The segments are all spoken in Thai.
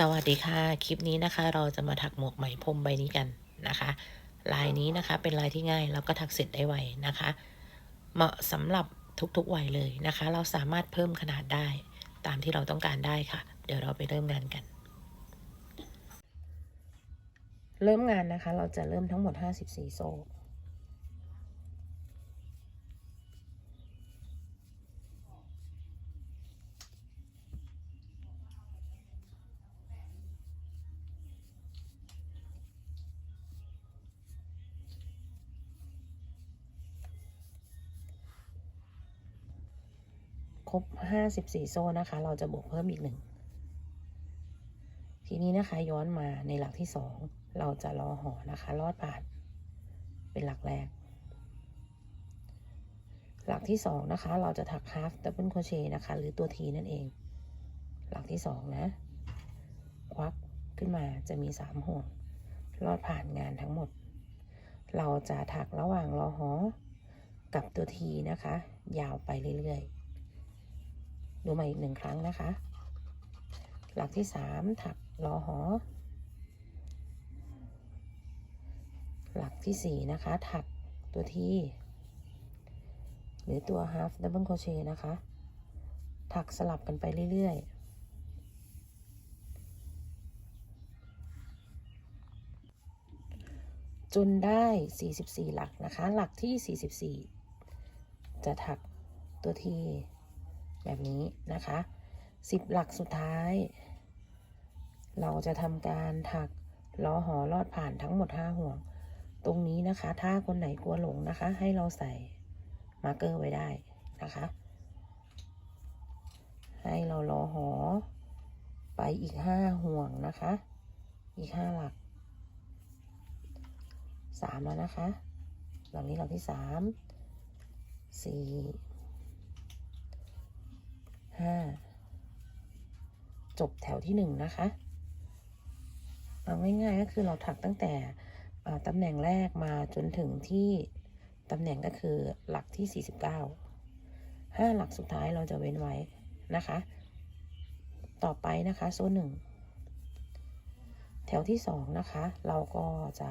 สวัสดีค่ะ คลิปนี้นะคะ เราจะมาถักหมวกไหมพรมใบนี้กันนะคะ ลายนี้นะคะเป็นลายที่ง่ายแล้วก็ถักเสร็จได้ไวนะคะ เหมาะสำหรับทุกๆวัยเลยนะคะ เราสามารถเพิ่มขนาดได้ตามที่เราต้องการได้ค่ะ เดี๋ยวเราไปเริ่มงานกัน เริ่มงานนะคะ เราจะเริ่มทั้งหมด 54 โซ่ รบ 54 โซ่นะคะ เราจะบวกเพิ่มอีกหนึ่งทีนี้นะคะย้อนมาในหลักที่สองเราจะรอหอนะคะลอดผ่าน เป็นหลักแรก หลักที่สองนะคะ เราจะถัก half double crochet นะคะ หรือตัวทีนั่นเอง หลักที่สองนะควักขึ้นมาจะมีสามห่วงลอดผ่านงานทั้งหมด เราจะถักระหว่างรอหอกับตัวทีนะคะ ยาวไปเรื่อยๆ ดูมาอีกหนึ่งครั้งนะคะ หลักที่สามถักรอหอ หลักที่สี่นะคะ ถักตัวทีหรือตัว half double crochet นะคะ ถักสลับกันไปเรื่อยๆจนได้ 44 หลักนะคะ หลักที่ 44 จะถักตัวที แบบนี้นะคะ10หลักสุดท้าย เราจะทำการถักล้อหอลอดผ่านทั้งหมด5ห่วง ตรงนี้นะคะ ถ้าคนไหนกลัวหลงนะคะ ให้เราใส่มาร์เกอร์ไว้ได้นะคะ ให้เราล้อหอไปอีก5ห่วงนะคะ อีก5หลัก3แล้วนะคะหลังนี้หลักที่3 4 5จบแถวที่1นะคะเอาง่ายๆก็คือเราถักตั้งแต่ตำแหน่งแรกมาจนถึงที่ตำแหน่งก็คือหลักที่ 49 5 หลักสุดท้ายเราจะเว้นไว้นะคะ ต่อไปนะคะโซ่หนึ่งแถวที่2นะคะ เราก็จะ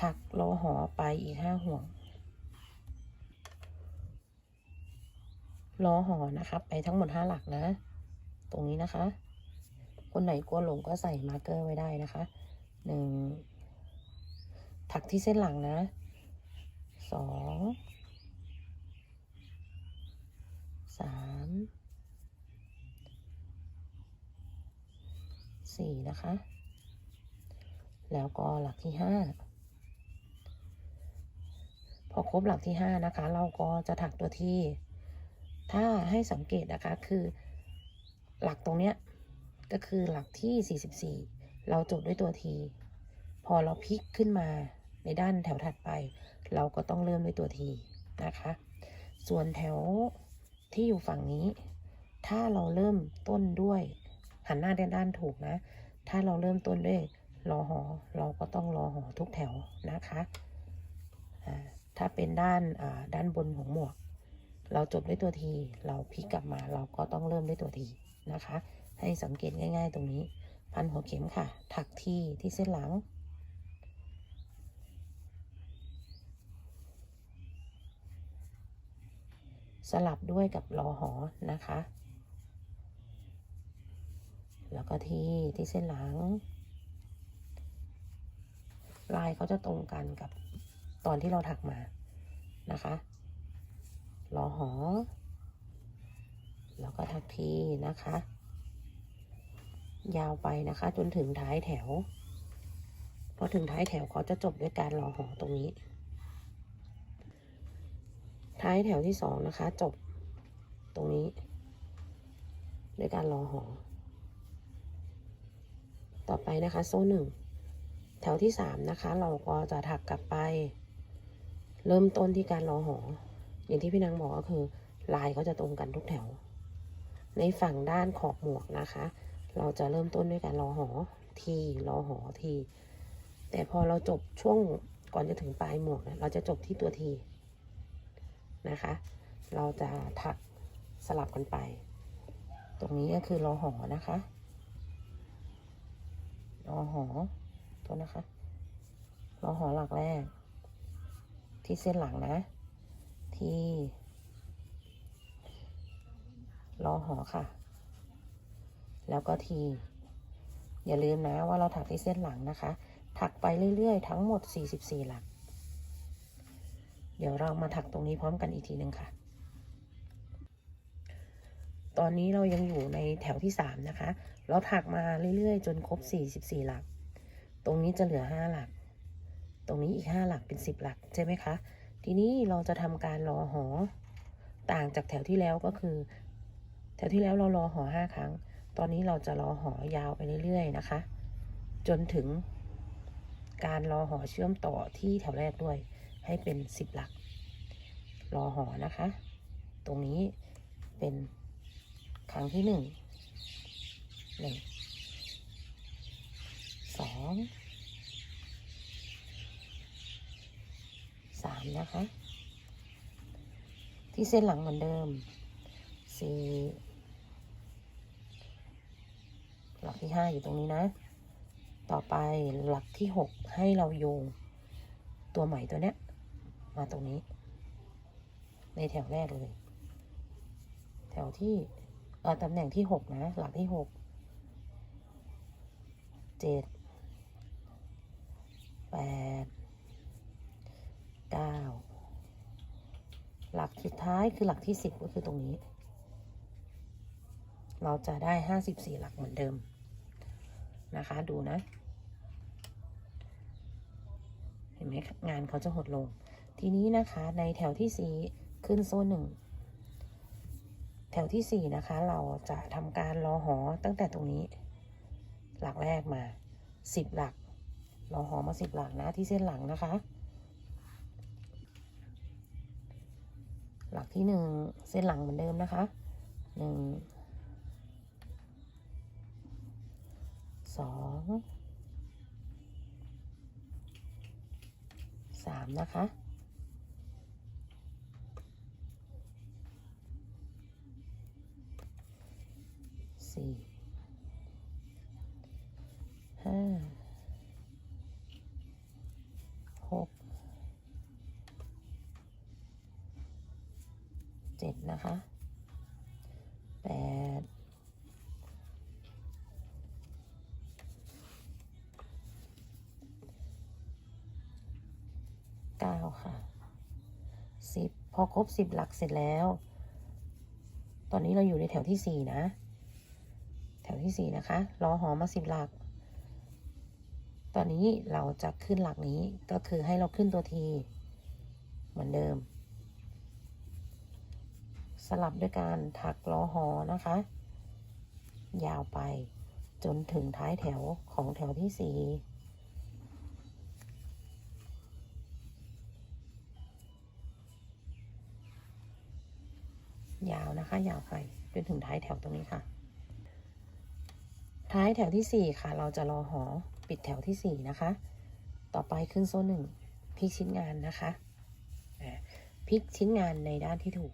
ถักรอหอไปอีก 5 ห่วง ล้อหอนะคะไปทั้งหมด5หลักนะ ตรงนี้นะคะ คนไหนกลัวหลงก็ใส่มาร์เกอร์ไว้ได้นะคะหนึ่งถักที่เส้นหลังนะสองสามสี่นะคะ แล้วก็หลักที่ห้าพอครบหลักที่ห้านะคะ เราก็จะถักตัวที่ ถ้าให้สังเกตนะคะคือ หลักตรงเนี้ยก็คือหลักที่ 44 เราจบด้วยตัวทีพอเราพลิกขึ้นมาในด้านแถวถัดไป เราก็ต้องเริ่มด้วยตัวทีนะคะ ส่วนแถวที่อยู่ฝั่งนี้ ถ้าเราเริ่มต้นด้วยหันหน้าด้านด้านถูกนะ ถ้าเราเริ่มต้นด้วยรอหอ เราก็ต้องรอหอทุกแถวนะคะ ถ้าเป็นด้านด้านบนของหมวก เราจบด้วยตัวทีเราพลิกกลับมาเราก็ต้องเริ่มด้วยตัวทีนะคะ ให้สังเกตง่าย ๆ ตรงนี้ พันหัวเข็มค่ะ ถักที่ที่เส้นหลัง สลับด้วยกับรอหอนะคะ แล้วก็ที่ที่เส้นหลัง ลายเขาจะตรงกันกับตอนที่เราถักมานะคะ รอหอ แล้วก็ถักทีนะคะ ยาวไปนะคะ จนถึงท้ายแถว พอถึงท้ายแถวเขาจะจบด้วยการรอหอตรงนี้ ท้ายแถวที่สองนะคะ จบตรงนี้ ด้วยการรอหอ ต่อไปนะคะโซ่หนึ่งแถวที่สามนะคะ เราก็จะถักกลับไป เริ่มต้นที่การรอหอ อย่างที่พี่นางบอกก็คือลายเขาจะตรงกันทุกแถว ในฝั่งด้านขอบหมวกนะคะ เราจะเริ่มต้นด้วยการรอหอทีรอหอที แต่พอเราจบช่วงก่อนจะถึงปลายหมวกนะเราจะจบที่ตัวทีนะคะ เราจะถักสลับกันไป ตรงนี้ก็คือรอหอนะคะอหอโทษนะคะรอหอหลักแรก ที่เส้นหลังนะ ที่รอหอค่ะ แล้วก็ที อย่าลืมนะว่าเราถักที่เส้นหลังนะคะ ถักไปเรื่อยๆ ทั้งหมด 44 หลัก เดี๋ยวเรามาถักตรงนี้พร้อมกันอีกทีหนึ่งค่ะ ตอนนี้เรายังอยู่ในแถวที่ 3 นะคะ เราถักมาเรื่อยๆ จนครบ 44 หลัก ตรงนี้จะเหลือ 5 หลัก ตรงนี้อีก 5 หลักเป็น 10 หลัก ใช่ไหมคะ ทีนี้เราจะทำการรอหอ ต่างจากแถวที่แล้วก็คือ แถวที่แล้วเรารอหอ5ครั้ง ตอนนี้เราจะรอหอยาวไปเรื่อยๆนะคะ จนถึงการรอหอเชื่อมต่อที่แถวแรกด้วย ให้เป็น10หลัก รอหอนะคะ ตรงนี้เป็นครั้งที่หนึ่งหนึ่งสองสาม นะคะ ที่เส้นหลังเหมือนเดิมสี่หลักที่ห้าอยู่ตรงนี้นะ ต่อไปหลักที่หกให้เราโยงตัวใหม่ตัวเนี้ย มาตรงนี้ ในแถวแรกเลย แถวที่เออตำแหน่งที่หกนะ หลักที่หกเจ็ดแปด เก้าหลักสุดท้ายคือหลักที่สิบก็คือตรงนี้ เราจะได้ห้าสิบสี่หลักเหมือนเดิม นะคะ ดูนะ เห็นไหมงานเขาจะหดลง ทีนี้นะคะในแถวที่สี่ขึ้นโซ่หนึ่งแถวที่สี่นะคะ เราจะทำการรอหอตั้งแต่ตรงนี้ หลักแรกมาสิบหลักรอหอมาสิบหลักนะที่เส้นหลังนะคะ หลักที่หนึ่งเส้นหลังเหมือนเดิมนะคะหนึ่งสองสามนะคะ เก้าค่ะสิบพอครบสิบหลักเสร็จแล้ว ตอนนี้เราอยู่ในแถวที่สี่นะ แถวที่สี่นะคะ รอหอมาสิบหลัก ตอนนี้เราจะขึ้นหลักนี้ก็คือให้เราขึ้นตัวที เหมือนเดิม สลับด้วยการถักรอหอนะคะ ยาวไปจนถึงท้ายแถวของแถวที่สี่ ยาวนะคะ ยาวไปจนถึงท้ายแถวตรงนี้ค่ะ ท้ายแถวที่สี่ค่ะ เราจะรอหอปิดแถวที่สี่นะคะ ต่อไปขึ้นโซ่หนึ่งพลิกชิ้นงานนะคะพลิกชิ้นงานในด้านที่ถูก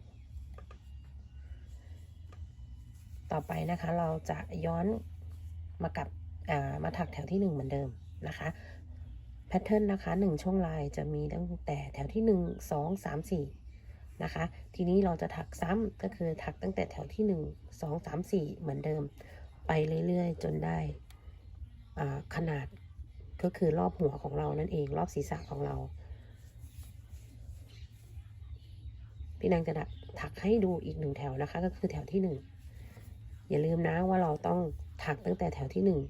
ต่อไปนะคะเราจะย้อนมากับามาถักแถวที่หนึ่งเหมือนเดิมนะคะแพทเทิร์นนะคะหนึ่งช่วงลายจะมีตั้งแต่แถวที่หนึ่งสองสามสี่ นะคะ ทีนี้เราจะถักซ้ำก็คือถักตั้งแต่แถวที่หนึ่งสองสามสี่เหมือนเดิม ไปเรื่อยๆ จนได้ขนาดก็คือรอบหัวของเรานั่นเองรอบศีรษะของเรา พี่นางจะถักให้ดูอีกหนึ่งแถวนะคะ ก็คือแถวที่หนึ่งอย่าลืมนะว่าเราต้องถักตั้งแต่แถวที่หนึ่ง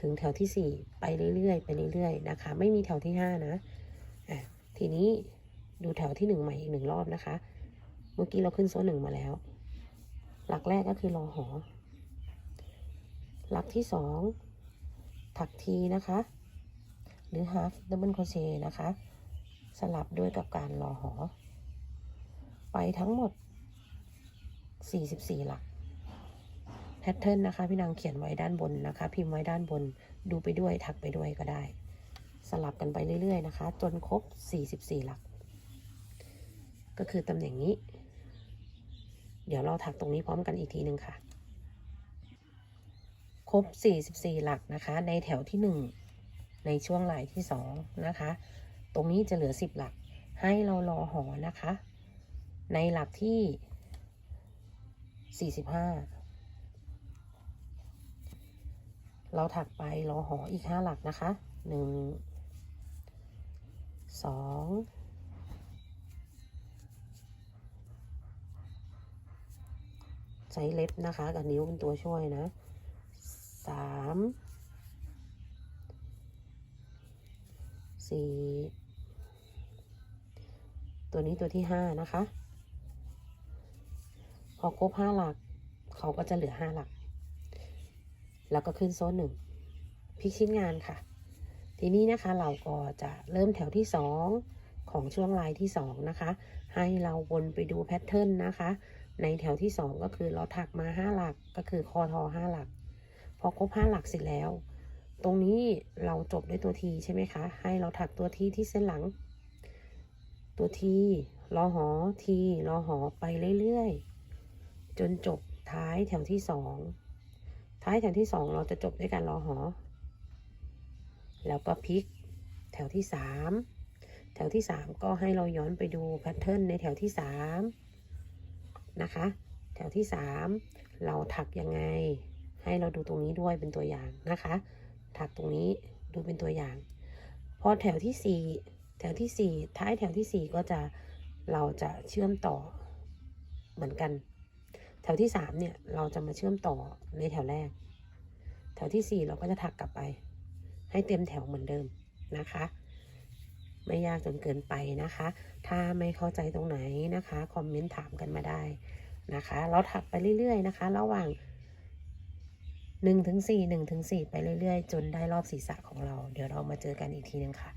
ถึงแถวที่สี่ไปเรื่อยๆ ไปเรื่อยๆ นะคะ ไม่มีแถวที่ห้านะ อะ ทีนี้ ดูแถวที่หนึ่งใหม่อีกหนึ่งรอบนะคะ เมื่อกี้เราขึ้นโซ่หนึ่งมาแล้ว หลักแรกก็คือรอหอ หลักที่สองถักทีนะคะ หรือ half double crochet นะคะ สลับด้วยกับการรอหอ ไปทั้งหมด 44 หลักแพทเทิร์นนะคะพี่นางเขียนไว้ด้านบนนะคะ พิมพ์ไว้ด้านบนดูไปด้วยถักไปด้วยก็ได้ สลับกันไปเรื่อยๆนะคะ จนครบ 44 หลัก ก็คือตำแหน่งนี้ เดี๋ยวเราถักตรงนี้พร้อมกันอีกทีหนึ่งค่ะ ครบ 44 หลักนะคะ ในแถวที่ 1 ในช่วงลายที่ 2 นะคะ ตรงนี้จะเหลือ 10 หลัก ให้เรารอหอนะคะ ในหลักที่ 45 เราถักไปรอหออีก 5 หลักนะคะ 1 2 ใช้เล็บนะคะกับนิ้วเป็นตัวช่วยนะสามสี่ตัวนี้ตัวที่ห้านะคะ พอครบห้าหลัก เขาก็จะเหลือห้าหลัก แล้วก็ขึ้นโซ่หนึ่งพลิกชิ้นงานค่ะ ทีนี้นะคะเราก็จะเริ่มแถวที่สองของช่วงลายที่สองนะคะ ให้เราวนไปดูแพทเทิร์นนะคะ ในแถวที่สองก็คือเราถักมาห้าหลักก็คือคอทอห้าหลัก พอครบห้าหลักเสร็จแล้ว ตรงนี้เราจบด้วยตัวทีใช่ไหมคะ ให้เราถักตัวทีที่เส้นหลัง ตัวทีรอหอทีรอหอไปเรื่อยๆ จนจบท้ายแถวที่สองท้ายแถวที่สองเราจะจบด้วยการรอหอ แล้วก็พลิกแถวที่สามแถวที่สามก็ให้เราย้อนไปดูแพทเทิร์นในแถวที่สาม นะคะ แถวที่สามเราถักยังไง ให้เราดูตรงนี้ด้วยเป็นตัวอย่างนะคะ ถักตรงนี้ดูเป็นตัวอย่าง พอแถวที่สี่แถวที่สี่ท้ายแถวที่สี่ก็จะเราจะเชื่อมต่อเหมือนกัน แถวที่สามเนี่ย เราจะมาเชื่อมต่อในแถวแรก แถวที่สี่เราก็จะถักกลับไป ให้เต็มแถวเหมือนเดิมนะคะ ไม่ยากจนเกินไปนะคะ ถ้าไม่เข้าใจตรงไหนนะคะ คอมเมนต์ถามกันมาได้นะคะ เราถักไปเรื่อยๆนะคะ ระหว่าง1นถึงสี่หนึ่งถึงสี่ไปเรื่อยๆ จนได้รอบศีรษะของเรา เดี๋ยวเรามาเจอกันอีกทีนึงค่ะ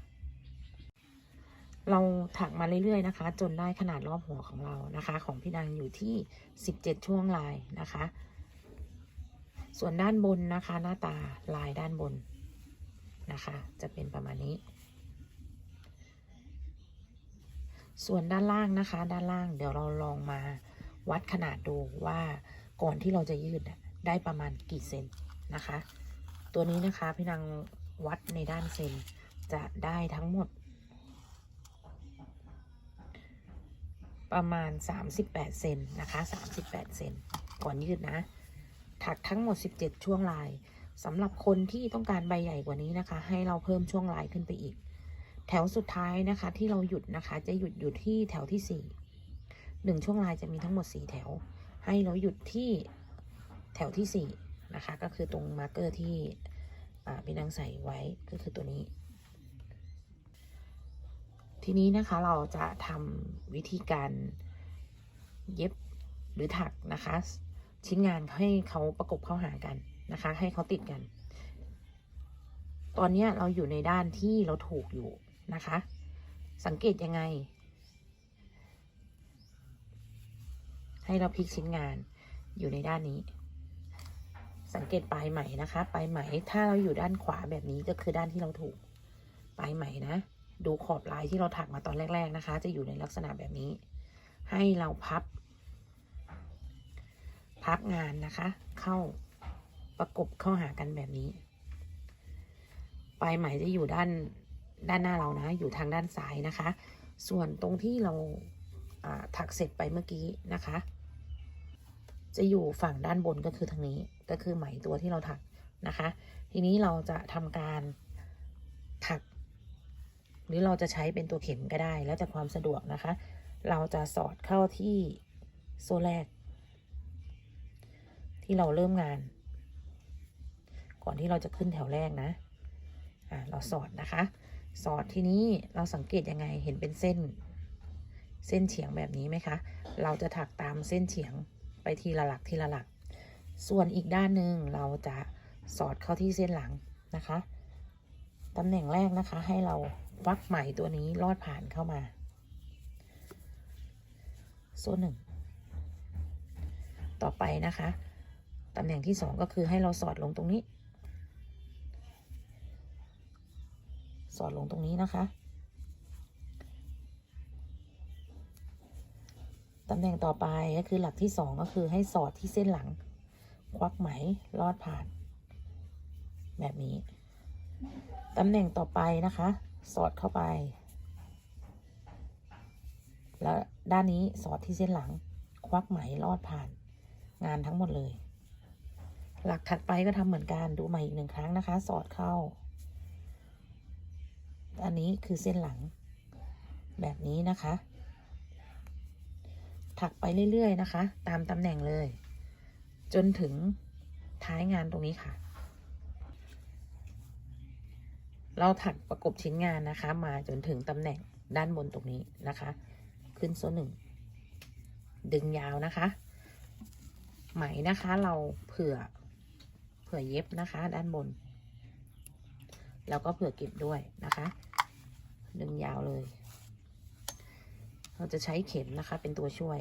เราถักมาเรื่อยๆนะคะ จนได้ขนาดรอบหัวของเรานะคะ ของพี่นางอยู่ที่ 17 ช่วงลายนะคะ ส่วนด้านบนนะคะ หน้าตาลายด้านบนนะคะ จะเป็นประมาณนี้ ส่วนด้านล่างนะคะ ด้านล่างเดี๋ยวเราลองมาวัดขนาดดูว่าก่อนที่เราจะยืดได้ประมาณกี่เซนนะคะ ตัวนี้นะคะพี่นางวัดในด้านเซนจะได้ทั้งหมด ประมาณ 38 เซนนะคะ38 เซนก่อนยืดนะ ถักทั้งหมด 17 ช่วงลายสำหรับคนที่ต้องการใบใหญ่กว่านี้นะคะ ให้เราเพิ่มช่วงลายขึ้นไปอีก แถวสุดท้ายนะคะที่เราหยุดนะคะ จะหยุดอยู่ที่แถวที่4 1ช่วงลายจะมีทั้งหมด4แถว ให้เราหยุดที่แถวที่4นะคะ ก็คือตรงมาร์กเกอร์ที่พี่นางใส่ไว้ก็คือตัวนี้ ทีนี้นะคะเราจะทำวิธีการเย็บหรือถักนะคะ ชิ้นงานให้เขาประกบเข้าหากันนะคะ ให้เขาติดกัน ตอนนี้เราอยู่ในด้านที่เราถูกอยู่ นะคะ สังเกตยังไง ให้เราพลิกชิ้นงานอยู่ในด้านนี้ สังเกตปลายไหมนะคะปลายไหมถ้าเราอยู่ด้านขวาแบบนี้ก็คือด้านที่เราถูกปลายไหมนะ ดูขอบลายที่เราถักมาตอนแรก ๆนะคะ จะอยู่ในลักษณะแบบนี้ ให้เราพับ พับงานนะคะ เข้าประกบเข้าหากันแบบนี้ ปลายไหมจะอยู่ด้าน ด้านหน้าเรานะ อยู่ทางด้านซ้ายนะคะ ส่วนตรงที่เราถักเสร็จไปเมื่อกี้นะคะ จะอยู่ฝั่งด้านบนก็คือทางนี้ก็คือไหมตัวที่เราถักนะคะ ทีนี้เราจะทำการถัก หรือเราจะใช้เป็นตัวเข็มก็ได้ แล้วแต่ความสะดวกนะคะ เราจะสอดเข้าที่โซ่แรก ที่เราเริ่มงาน ก่อนที่เราจะขึ้นแถวแรกนะอ่าเราสอดนะคะ สอดทีนี้เราสังเกตยังไงเห็นเป็นเส้น เส้นเฉียงแบบนี้ไหมคะ เราจะถักตามเส้นเฉียงไปทีละหลักทีละหลัก ส่วนอีกด้านหนึ่งเราจะสอดเข้าที่เส้นหลังนะคะตำแหน่งแรกนะคะ ให้เราวักไหมตัวนี้ลอดผ่านเข้ามา โซ่หนึ่งต่อไปนะคะตำแหน่งที่สองก็คือให้เราสอดลงตรงนี้ สอดลงตรงนี้นะคะ ตำแหน่งต่อไปก็คือหลักที่สองก็คือให้สอดที่เส้นหลัง ควักไหมลอดผ่าน แบบนี้ ตำแหน่งต่อไปนะคะ สอดเข้าไป แล้วด้านนี้สอดที่เส้นหลัง ควักไหมลอดผ่าน งานทั้งหมดเลย หลักถัดไปก็ทำเหมือนกันดูใหม่อีกหนึ่งครั้งนะคะ สอดเข้า อันนี้คือเส้นหลัง แบบนี้นะคะ ถักไปเรื่อยๆนะคะ ตามตำแหน่งเลย จนถึงท้ายงานตรงนี้ค่ะ เราถักประกบชิ้นงานนะคะ มาจนถึงตำแหน่งด้านบนตรงนี้นะคะ ขึ้นโซ่หนึ่ง ดึงยาวนะคะ ไหมนะคะเราเผื่อเผื่อเย็บนะคะ ด้านบน แล้วก็เผื่อเก็บด้วยนะคะ ดึงยาวเลย เราจะใช้เข็มนะคะเป็นตัวช่วย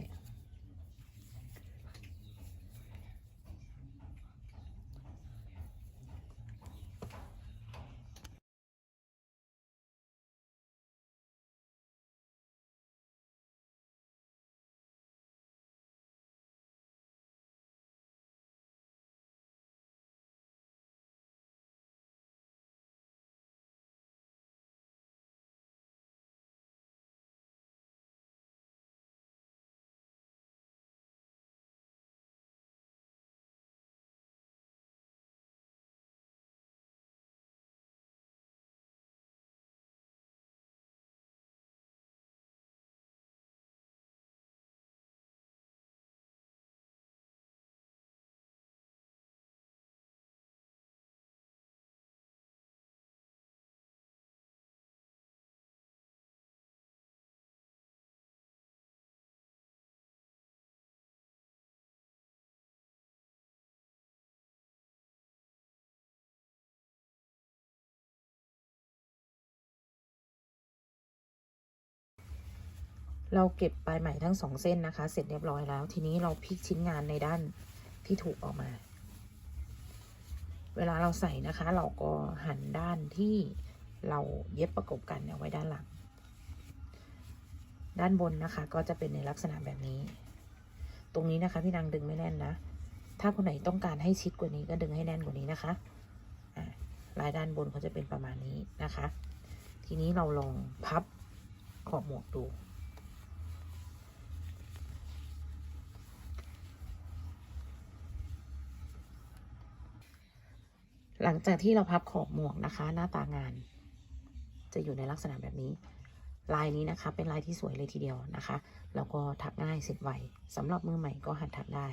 เราเก็บปลายไหมทั้งสองเส้นนะคะ เสร็จเรียบร้อยแล้ว ทีนี้เราพลิกชิ้นงานในด้านที่ถูกออกมา เวลาเราใส่นะคะ เราก็หันด้านที่เราเย็บประกบกันเนี่ยไว้ด้านหลัง ด้านบนนะคะ ก็จะเป็นในลักษณะแบบนี้ ตรงนี้นะคะพี่นางดึงไม่แน่นนะ ถ้าคนไหนต้องการให้ชิดกว่านี้ก็ดึงให้แน่นกว่านี้นะคะลายด้านบนเขาจะเป็นประมาณนี้นะคะ ทีนี้เราลองพับขอบหมวกดู หลังจากที่เราพับขอบหมวกนะคะ หน้าตางาน จะอยู่ในลักษณะแบบนี้ ลายนี้นะคะ เป็นลายที่สวยเลยทีเดียวนะคะ แล้วก็ถักง่ายเสร็จไวสำหรับมือใหม่ก็หัดถักได้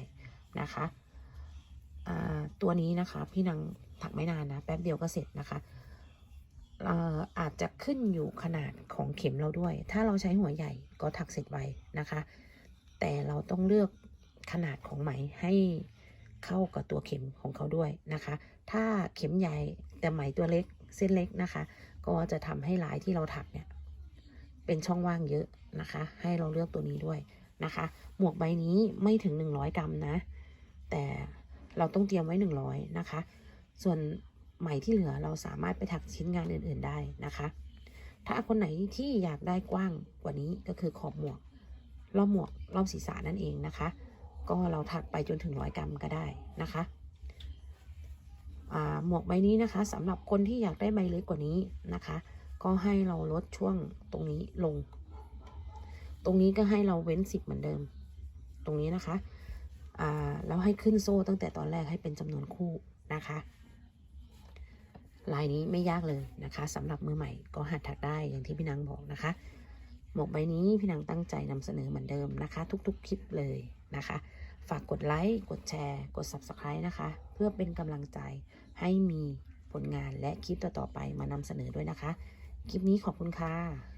นะคะตัวนี้นะคะพี่นางถักไม่นานนะ แป๊บเดียวก็เสร็จนะคะเอ่ออาจจะขึ้นอยู่ขนาดของเข็มเราด้วย ถ้าเราใช้หัวใหญ่ก็ถักเสร็จไวนะคะ แต่เราต้องเลือกขนาดของไหมให้ เข้ากับตัวเข็มของเขาด้วยนะคะ ถ้าเข็มใหญ่แต่ไหมตัวเล็กเส้นเล็กนะคะ ก็จะทำให้ลายที่เราถักเนี่ยเป็นช่องว่างเยอะนะคะ ให้เราเลือกตัวนี้ด้วยนะคะ หมวกใบนี้ไม่ถึง 100 กรัมนะ แต่เราต้องเตรียมไว้ 100 นะคะ ส่วนไหมที่เหลือเราสามารถไปถักชิ้นงานอื่น ๆได้นะคะ ถ้าคนไหนที่อยากได้กว้างกว่านี้ก็คือขอบหมวก รอบหมวกรอบศีรษะนั่นเองนะคะ ก็เราถักไปจนถึงร้อยกรัมก็ได้นะคะหมวกใบนี้นะคะสำหรับคนที่อยากได้ใบเล็กกว่านี้นะคะ ก็ให้เราลดช่วงตรงนี้ลง ตรงนี้ก็ให้เราเว้นสิบเหมือนเดิม ตรงนี้นะคะแล้วให้ขึ้นโซ่ตั้งแต่ตอนแรกให้เป็นจำนวนคู่นะคะลายนี้ไม่ยากเลยนะคะสำหรับมือใหม่ก็หัดถักได้อย่างที่พี่นางบอกนะคะ หมวกใบนี้พี่นางตั้งใจนำเสนอเหมือนเดิมนะคะ ทุกๆคลิปเลยนะคะ ฝากกดไลค์ กดแชร์ กด Subscribe นะคะ เพื่อเป็นกำลังใจให้มีผลงานและคลิปต่อๆไปมานำเสนอด้วยนะคะ คลิปนี้ขอบคุณค่ะ